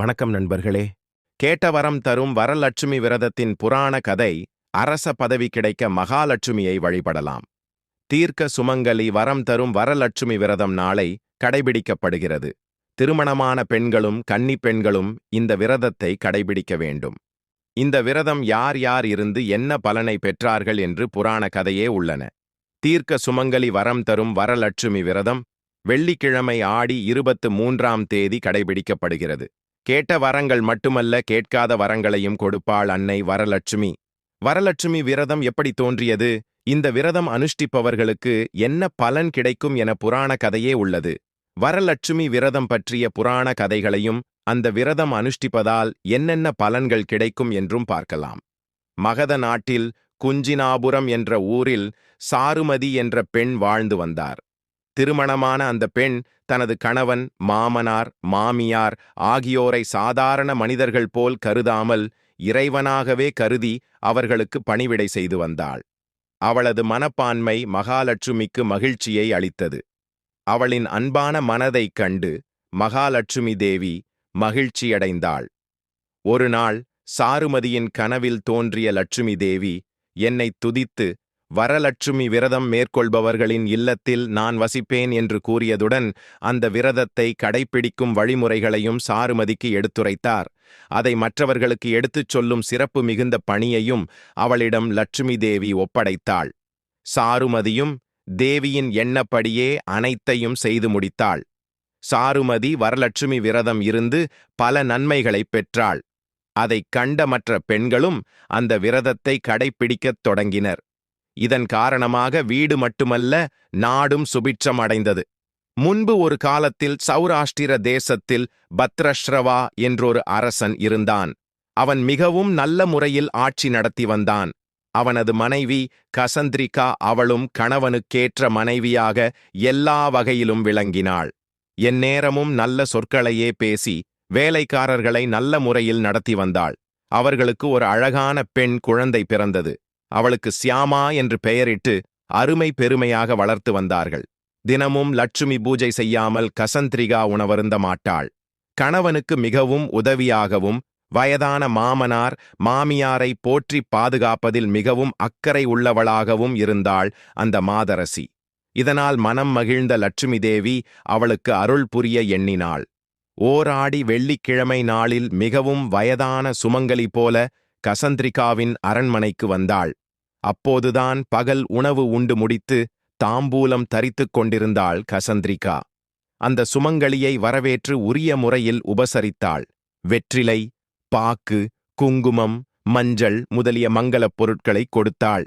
வணக்கம் நண்பர்களே. கேட்ட வரம் தரும் வரலட்சுமி விரதத்தின் புராண கதை அரச பதவி கிடைக்க மகாலட்சுமியை வழிபடலாம். தீர்க்க சுமங்கலி வரம் தரும் வரலட்சுமி விரதம் நாளை கடைபிடிக்கப்படுகிறது. திருமணமான பெண்களும் கன்னி பெண்களும் இந்த விரதத்தை கடைபிடிக்க வேண்டும். இந்த விரதம் யார் யார் இருந்து என்ன பலனை பெற்றார்கள் என்று புராண கதையே உள்ளன. தீர்க்க சுமங்கலி வரம் தரும் வரலட்சுமி விரதம் வெள்ளிக்கிழமை ஆடி இருபத்து மூன்றாம் தேதி கடைபிடிக்கப்படுகிறது. கேட்ட வரங்கள் மட்டுமல்ல கேட்காத வரங்களையும் கொடுப்பாள் அன்னை வரலட்சுமி. வரலட்சுமி விரதம் எப்படி தோன்றியது? இந்த விரதம் அனுஷ்டிப்பவர்களுக்கு என்ன பலன் கிடைக்கும் என புராண கதையே உள்ளது. வரலட்சுமி விரதம் பற்றிய புராண கதைகளையும் அந்த விரதம் அனுஷ்டிப்பதால் என்னென்ன பலன்கள் கிடைக்கும் என்றும் பார்க்கலாம். மகத நாட்டில் குஞ்சினாபுரம் என்ற ஊரில் சாருமதி என்ற பெண் வாழ்ந்து வந்தார். திருமணமான அந்த பெண் தனது கணவன் மாமனார் மாமியார் ஆகியோரை சாதாரண மனிதர்கள் போல் கருதாமல் இறைவனாகவே கருதி அவர்களுக்கு பணிவிடை செய்து வந்தாள். அவளது மனப்பான்மை மகாலட்சுமிக்கு மகிழ்ச்சியை அளித்தது. அவளின் அன்பான மனதைக் கண்டு மகாலட்சுமி தேவி மகிழ்ச்சியடைந்தாள். ஒரு நாள் சாருமதியின் கனவில் தோன்றிய லட்சுமி தேவி என்னைத் துதித்து வரலட்சுமி விரதம் மேற்கொள்பவர்களின் இல்லத்தில் நான் வசிப்பேன் என்று கூறியதுடன் அந்த விரதத்தை கடைப்பிடிக்கும் வழிமுறைகளையும் சாருமதிக்கு எடுத்துரைத்தார். அதை மற்றவர்களுக்கு எடுத்துச் சொல்லும் சிறப்பு மிகுந்த பணியையும் அவளிடம் லட்சுமி தேவி ஒப்படைத்தாள். சாருமதியும் தேவியின் எண்ணப்படியே அனைத்தையும் செய்து முடித்தாள். சாருமதி வரலட்சுமி விரதம் இருந்து பல நன்மைகளைப் பெற்றாள். அதைக் கண்ட மற்ற பெண்களும் அந்த விரதத்தை கடைப்பிடிக்கத் தொடங்கினர். இதன் காரணமாக வீடு மட்டுமல்ல நாடும் சுபிட்சம் அடைந்தது முன்பு ஒரு காலத்தில் சௌராஷ்டிர தேசத்தில் பத்ரஸ்ரவா என்றொரு அரசன் இருந்தான். அவன் மிகவும் நல்ல முறையில் ஆட்சி நடத்தி வந்தான். அவனது மனைவி கசந்திரிகா அவளும் கணவனுக்கேற்ற மனைவியாக எல்லா வகையிலும் விளங்கினாள். எந்நேரமும் நல்ல சொற்களையே பேசி வேலைக்காரர்களை நல்ல முறையில் நடத்தி வந்தாள். அவர்களுக்கு ஒரு அழகான பெண் குழந்தை பிறந்தது. அவளுக்கு சியாமா என்று பெயரிட்டு அருமை பெருமையாக வளர்த்து வந்தார்கள். தினமும் லட்சுமி பூஜை செய்யாமல் கசந்திரிகா உணவருந்த மாட்டாள். கணவனுக்கு மிகவும் உதவியாகவும் வயதான மாமனார் மாமியாரை போற்றி பாதுகாப்பதில் மிகவும் அக்கறை உள்ளவளாகவும் இருந்தாள் அந்த மாதரசி. இதனால் மனம் மகிழ்ந்த லட்சுமி தேவி அவளுக்கு அருள் புரிய எண்ணினாள். ஓராடி வெள்ளிக்கிழமை நாளில் மிகவும் வயதான சுமங்கலி போல கசந்திரிகாவின் அரண்மனைக்கு வந்தாள். அப்போதுதான் பகல் உணவு உண்டு முடித்து தாம்பூலம் தரித்துக் கொண்டிருந்தாள் கசந்திரிகா. அந்த சுமங்கலியை வரவேற்று உரிய முறையில் உபசரித்தாள். வெற்றிலை பாக்கு குங்குமம் மஞ்சள் முதலிய மங்களப் பொருட்களை கொடுத்தாள்.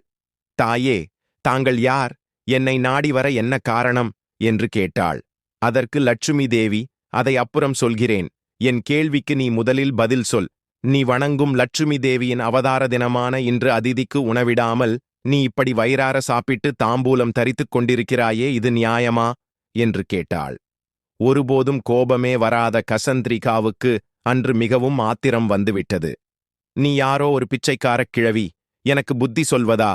தாயே தாங்கள் யார்? என்னை நாடி வர என்ன காரணம்? என்று கேட்டாள். அதற்கு லட்சுமி தேவி அதை அப்புறம் சொல்கிறேன். என் கேள்விக்கு நீ முதலில் பதில் சொல். நீ வணங்கும் லட்சுமி தேவியின் அவதார தினமான இன்று அதிதிக்கு உணவிடாமல் நீ இப்படி வயிறார சாப்பிட்டு தாம்பூலம் தரித்துக் கொண்டிருக்கிறாயே இது நியாயமா? என்று கேட்டாள். ஒருபோதும் கோபமே வராத கசந்திரிகாவுக்கு அன்று மிகவும் ஆத்திரம் வந்துவிட்டது. நீ யாரோ ஒரு பிச்சைக்காரக் கிழவி எனக்கு புத்தி சொல்வதா?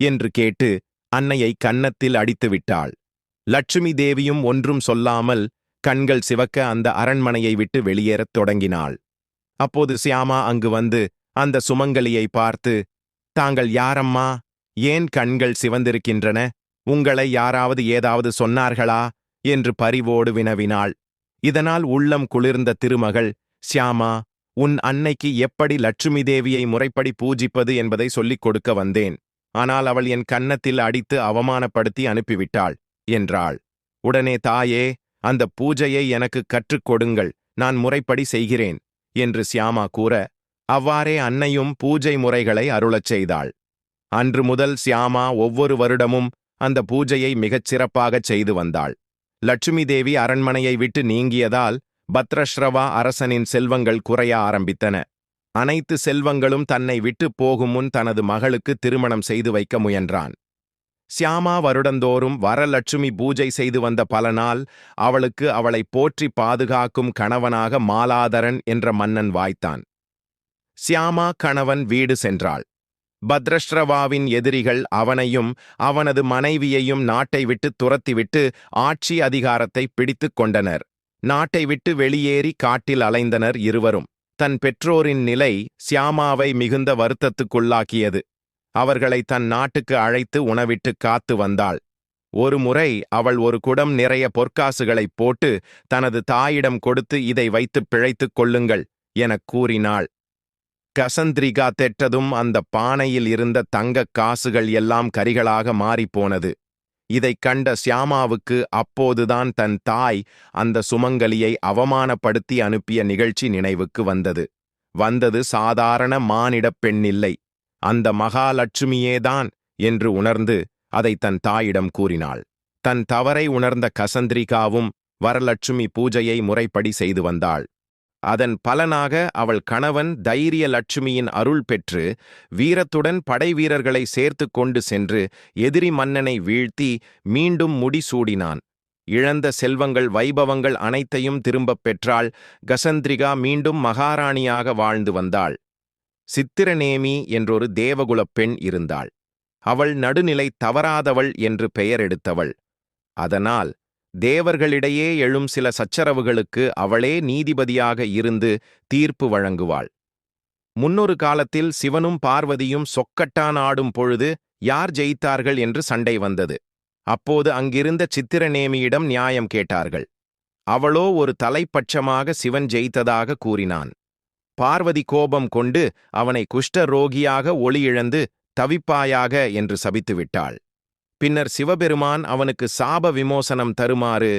என்று கேட்டு அன்னையை கன்னத்தில் அடித்து விட்டாள். லட்சுமி தேவியும் ஒன்றும் சொல்லாமல் கண்கள் சிவக்க அந்த அரண்மனையை விட்டு வெளியேறத் தொடங்கினாள். அப்போது சியாமா அங்கு வந்து அந்த சுமங்கலியை பார்த்து தாங்கள் யாரம்மா? ஏன் கண்கள் சிவந்திருக்கின்றன? உங்களை யாராவது ஏதாவது சொன்னார்களா? என்று பரிவோடு வினவினாள். இதனால் உள்ளம் குளிர்ந்த திருமகள் சியாமா உன் அன்னைக்கு எப்படி லட்சுமி தேவியை முறைப்படி பூஜிப்பது என்பதை சொல்லிக் கொடுக்க வந்தேன். ஆனால் அவள் என் கன்னத்தில் அடித்து அவமானப்படுத்தி அனுப்பிவிட்டாள் என்றாள். உடனே தாயே அந்த பூஜையை எனக்கு கற்றுக் கொடுங்கள். நான் முறைப்படி செய்கிறேன். என்று சியாமா கூற அவ்வாறே அன்னையும் பூஜை முறைகளை அருளச் செய்தாள். அன்று முதல் சியாமா ஒவ்வொரு வருடமும் அந்த பூஜையை மிகச் சிறப்பாகச் செய்து வந்தாள். லட்சுமி தேவி அரண்மனையை விட்டு நீங்கியதால் பத்ரஸ்ரவா அரசனின் செல்வங்கள் குறைய ஆரம்பித்தன. அனைத்து செல்வங்களும் தன்னை விட்டுப் போகும் முன் தனது மகளுக்கு திருமணம் செய்து வைக்க முயன்றான். சியாமா வருடந்தோறும் வரலட்சுமி பூஜை செய்து வந்த பல நாள் அவளுக்கு அவளை போற்றி பாதுகாக்கும் கணவனாக மாலாதரன் என்ற மன்னன் வாய்த்தான். சியாமா கணவன் வீடு சென்றாள். பத்ரஷ்ரவாவின் எதிரிகள் அவனையும் அவனது மனைவியையும் நாட்டை விட்டு துரத்திவிட்டு ஆட்சி அதிகாரத்தை பிடித்துக் கொண்டனர். நாட்டை விட்டு வெளியேறி காட்டில் அலைந்தனர் இருவரும். தன் பெற்றோரின் நிலை சியாமாவை மிகுந்த வருத்தத்துக்குள்ளாக்கியது. அவர்களை தன் நாட்டுக்கு அழைத்து உணவிட்டு காத்து வந்தாள். ஒரு முறை அவள் ஒரு குடம் நிறைய பொற்காசுகளைப் போட்டு தனது தாயிடம் கொடுத்து இதை வைத்துப் பிழைத்துக் கொள்ளுங்கள் எனக் கூறினாள். கசந்திரிகா தெற்றதும் அந்த பானையில் இருந்த தங்கக் காசுகள் எல்லாம் கரிகளாக மாறிப்போனது. இதைக் கண்ட சியாமாவுக்கு அப்போதுதான் தன் தாய் அந்த சுமங்கலியை அவமானப்படுத்தி அனுப்பிய நிகழ்ச்சி நினைவுக்கு வந்தது. வந்தது சாதாரண மானிடப் பெண்ணில்லை. அந்த மகாலட்சுமியேதான் என்று உணர்ந்து அதை தன் தாயிடம் கூறினாள். தன் தவறை உணர்ந்த கசந்திரிகாவும் வரலட்சுமி பூஜையை முறைப்படி செய்து வந்தாள். அதன் பலனாக அவள் கணவன் தைரிய லட்சுமியின் அருள் பெற்று வீரத்துடன் படை வீரர்களை சேர்த்து கொண்டு சென்று எதிரி மன்னனை வீழ்த்தி மீண்டும் முடிசூடினான் இழந்த செல்வங்கள் வைபவங்கள் அனைத்தையும் திரும்பப் பெற்றாள். கசந்திரிகா மீண்டும் மகாராணியாக வாழ்ந்து வந்தாள். சித்திரநேமி என்றொரு தேவகுலப் பெண் இருந்தாள். அவள் நடுநிலை தவறாதவள் என்று பெயர் எடுத்தவள். அதனால் தேவர்களிடையே எழும் சில சச்சரவுகளுக்கு அவளே நீதிபதியாக இருந்து தீர்ப்பு வழங்குவாள். முன்னொரு காலத்தில் சிவனும் பார்வதியும் சொக்கட்டான் ஆடும் பொழுது யார் ஜெயித்தார்கள் என்று சண்டை வந்தது. அப்போது அங்கிருந்த சித்திரநேமியிடம் நியாயம் கேட்டார்கள். அவளோ ஒரு தலைப்பட்சமாக சிவன் ஜெயித்ததாக கூறினான். பார்வதி கோபம் கொண்டு அவனை குஷ்ட ரோகியாக ஒளி இழந்து தவிப்பாயாக என்று சபித்துவிட்டாள். பின்னர் சிவபெருமான் அவனுக்கு சாப விமோசனம் தருமாறு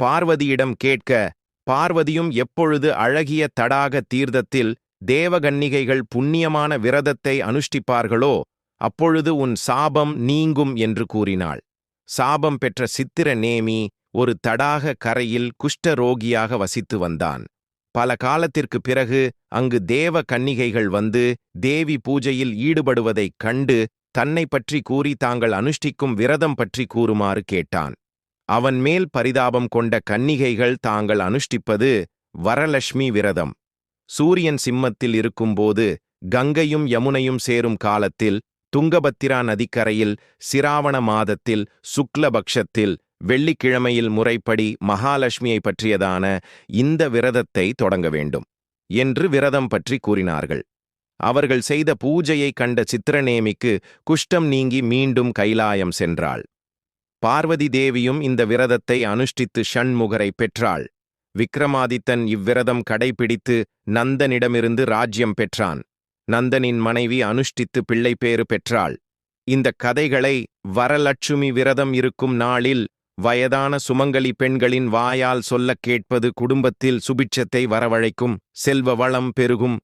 பார்வதியிடம் கேட்க பார்வதியும் எப்பொழுது அழகிய தடாக தீர்த்தத்தில் தேவகன்னிகைகள் புண்ணியமான விரதத்தை அனுஷ்டிப்பார்களோ அப்பொழுது உன் சாபம் நீங்கும் என்று கூறினாள். சாபம் பெற்ற சித்திர நேமி ஒரு தடாக கரையில் குஷ்டரோகியாக வசித்து வந்தான். பல காலத்திற்குப் பிறகு அங்கு தேவ கன்னிகைகள் வந்து தேவி பூஜையில் ஈடுபடுவதைக் கண்டு தன்னை பற்றி கூறி தாங்கள் அனுஷ்டிக்கும் விரதம் பற்றி கூறுமாறு கேட்டான். அவன் மேல் பரிதாபம் கொண்ட கன்னிகைகள் தாங்கள் அனுஷ்டிப்பது வரலட்சுமி விரதம். சூரியன் சிம்மத்தில் இருக்கும்போது கங்கையும் யமுனையும் சேரும் காலத்தில் துங்கபத்திரா நதிக்கரையில் சிராவண மாதத்தில் சுக்லபக்ஷத்தில் வெள்ளிக்கிழமையில் முறைப்படி மகாலட்சுமியை பற்றியதான இந்த விரதத்தை தொடங்க வேண்டும் என்று விரதம் பற்றி கூறினார்கள். அவர்கள் செய்த பூஜையை கண்ட சித்திரநேமிக்கு குஷ்டம் நீங்கி மீண்டும் கைலாயம் சென்றாள். பார்வதி தேவியும் இந்த விரதத்தை அனுஷ்டித்து ஷண்முகரை பெற்றாள். விக்ரமாதித்தன் இவ்விரதம் கடைபிடித்து நந்தனிடமிருந்து ராஜ்யம் பெற்றான். நந்தனின் மனைவி அனுஷ்டித்து பிள்ளைப்பேறு பெற்றாள். இந்த கதைகளை வரலட்சுமி விரதம் இருக்கும் நாளில் வயதான சுமங்கலி பெண்களின் வாயால் சொல்லக் கேட்பது குடும்பத்தில் சுபிட்சத்தை வரவழைக்கும் செல்வ வளம் பெருகும்